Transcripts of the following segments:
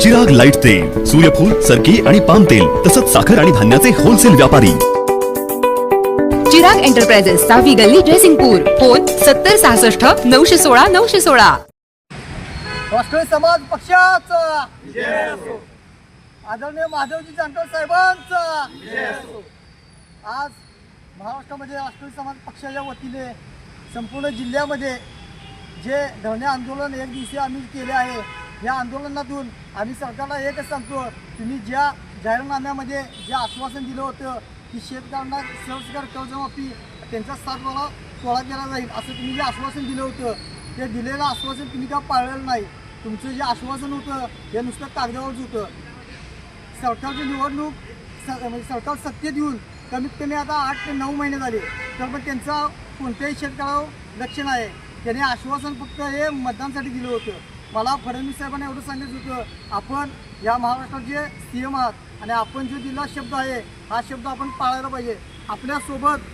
Chirag light तेल सूर्यफूल सरकी आणि पाम तेल तसंच साखर आणि धान्याचे होलसेल व्यापारी. चिराग एंटरप्राइजेस सहावी गल्ली जयसिंगपूर. फोन सत्तर सहासष्ट नऊशे सोळा नऊशे सोळा. राष्ट्रीय समाज पक्षाचा. आदरणीय महादेवजी जानकर साहेबांचा. आज महाराष्ट्रामध्ये राष्ट्रीय समाज पक्षाच्या वतीने संपूर्ण जिल्ह्यामध्ये जे धरणे आंदोलन एक दिवशी आम्ही केले आहे या आंदोलनातून आम्ही सरकारला एकच सांगतो तुम्ही ज्या जाहीरनाम्यामध्ये जे आश्वासन दिलं होतं की शेतकऱ्यांना सहजगार कर्जमाफी त्यांचा सातबारा तोळा केला जाईल असं तुम्ही जे आश्वासन दिलं होतं ते दिलेलं आश्वासन तुम्ही का पाळलेलं नाही? तुमचं जे आश्वासन होतं हे नुसतं कागदावरच होतं. सरकारची निवडणूक स- म्हणजे सरकार सत्तेत येऊन कमीत कमी आता आठ ते नऊ महिने झाले तर पण त्यांचा कोणत्याही शेतकऱ्यावर लक्ष नाही. त्याने आश्वासन फक्त हे मतदानसाठी दिलं होतं. मला फडणवीस साहेबांना एवढं सांगायचं होतं आपण या महाराष्ट्राचे सी एम आहात आणि आपण जो दिला शब्द आहे हा शब्द आपण पाळायला पाहिजे. आपल्यासोबत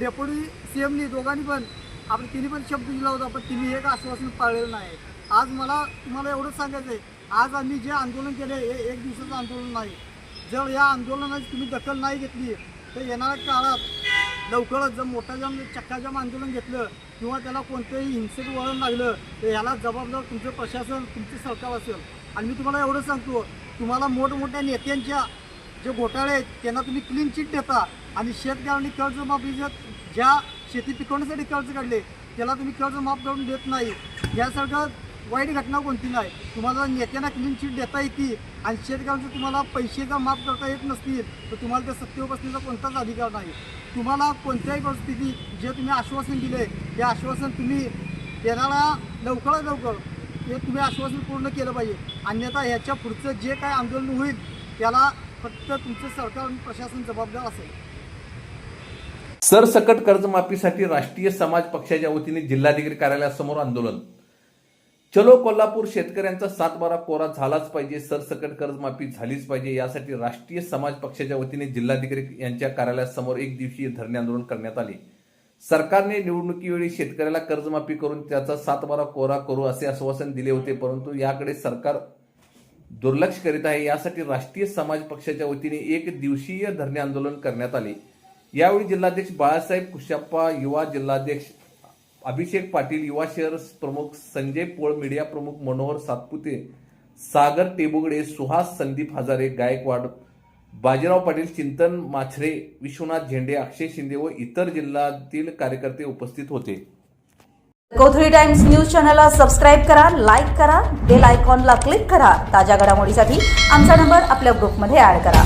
डेप्युटी सी एमनी दोघांनी पण आपण तिने पण शब्द दिला होता पण तिने एक आश्वासन पाळलेलं नाही. आज मला तुम्हाला एवढंच सांगायचं आहे आज आम्ही जे आंदोलन केले हे एक दिवसाचं आंदोलन नाही. जर या आंदोलनाची तुम्ही दखल नाही घेतली तर येणाऱ्या काळात लवकरच जर मोठा जाम चक्काजाम आंदोलन घेतलं किंवा त्याला कोणतंही हिंसेत वळण लागलं तर याला जबाबदार तुमचं प्रशासन तुमचं सरकार असेल. आणि मी तुम्हाला एवढं सांगतो तुम्हाला मोठमोठ्या नेत्यांच्या जे घोटाळे आहेत त्यांना तुम्ही क्लीन चिट देता आणि शेतकऱ्यांनी कर्जमाफी जर ज्या शेती पिकवण्यासाठी कर्ज काढले त्याला तुम्ही कर्ज माफ करून देत नाही. यासारखं वाईट घटना कोणती नाही. तुम्हाला नेत्यांना क्लीन चीट देता येते आणि शेतकऱ्यांचं तुम्हाला पैसे जर माफ करता येत नसतील तर तुम्हाला त्या सत्तेवर बसण्याचा कोणताच अधिकार नाही. तुम्हाला कोणत्याही परिस्थितीत जे तुम्ही आश्वासन दिले ते आश्वासन तुम्ही येणारा लवकरात लवकर हे तुम्ही आश्वासन पूर्ण केलं पाहिजे. अन्यथा ह्याच्या पुढचं जे काय आंदोलन होईल त्याला फक्त तुमचं सरकार आणि प्रशासन जबाबदार असेल. सरसकट कर्जमाफीसाठी राष्ट्रीय समाज पक्षाच्या वतीने जिल्हाधिकारी कार्यालयासमोर आंदोलन. चलो कोल्हापूर शेतकऱ्यांचा सातबारा कोरा झालाच पाहिजे सरसकट कर्जमाफी झालीच पाहिजे यासाठी राष्ट्रीय समाज पक्षाच्या वतीने जिल्हाधिकारी यांच्या कार्यालयासमोर एक दिवसीय धरणे आंदोलन करण्यात आले. सरकारने निवडणुकीवेळी शेतकऱ्याला कर्जमाफी करून त्याचा सातबारा कोरा करू असे आश्वासन दिले होते परंतु याकडे सरकार दुर्लक्ष करीत आहे. यासाठी राष्ट्रीय समाज पक्षाच्या वतीने एक दिवसीय धरणे आंदोलन करण्यात आले. यावेळी जिल्हाध्यक्ष बाळासाहेब कुशाप्पा युवा जिल्हाध्यक्ष अभिषेक पाटील युवा शहर प्रमुख संजय पोळ मीडिया प्रमुख मनोहर सातपुते सागर टेबुगडे सुहास संदीप हजारे गायकवाड बाजीराव पाटील चिंतन माछरे विश्वनाथ झेंडे अक्षय शिंदे व इतर जिल्ह्यातील कार्यकर्ते उपस्थित होते. कोथळी टाइम्स न्यूज चॅनलला सबस्क्राईब करा लाईक करा बेल आयकॉनला क्लिक करा. ताज्या घडामोडीसाठी आमचा नंबर आपल्या ग्रुपमध्ये ऍड करा.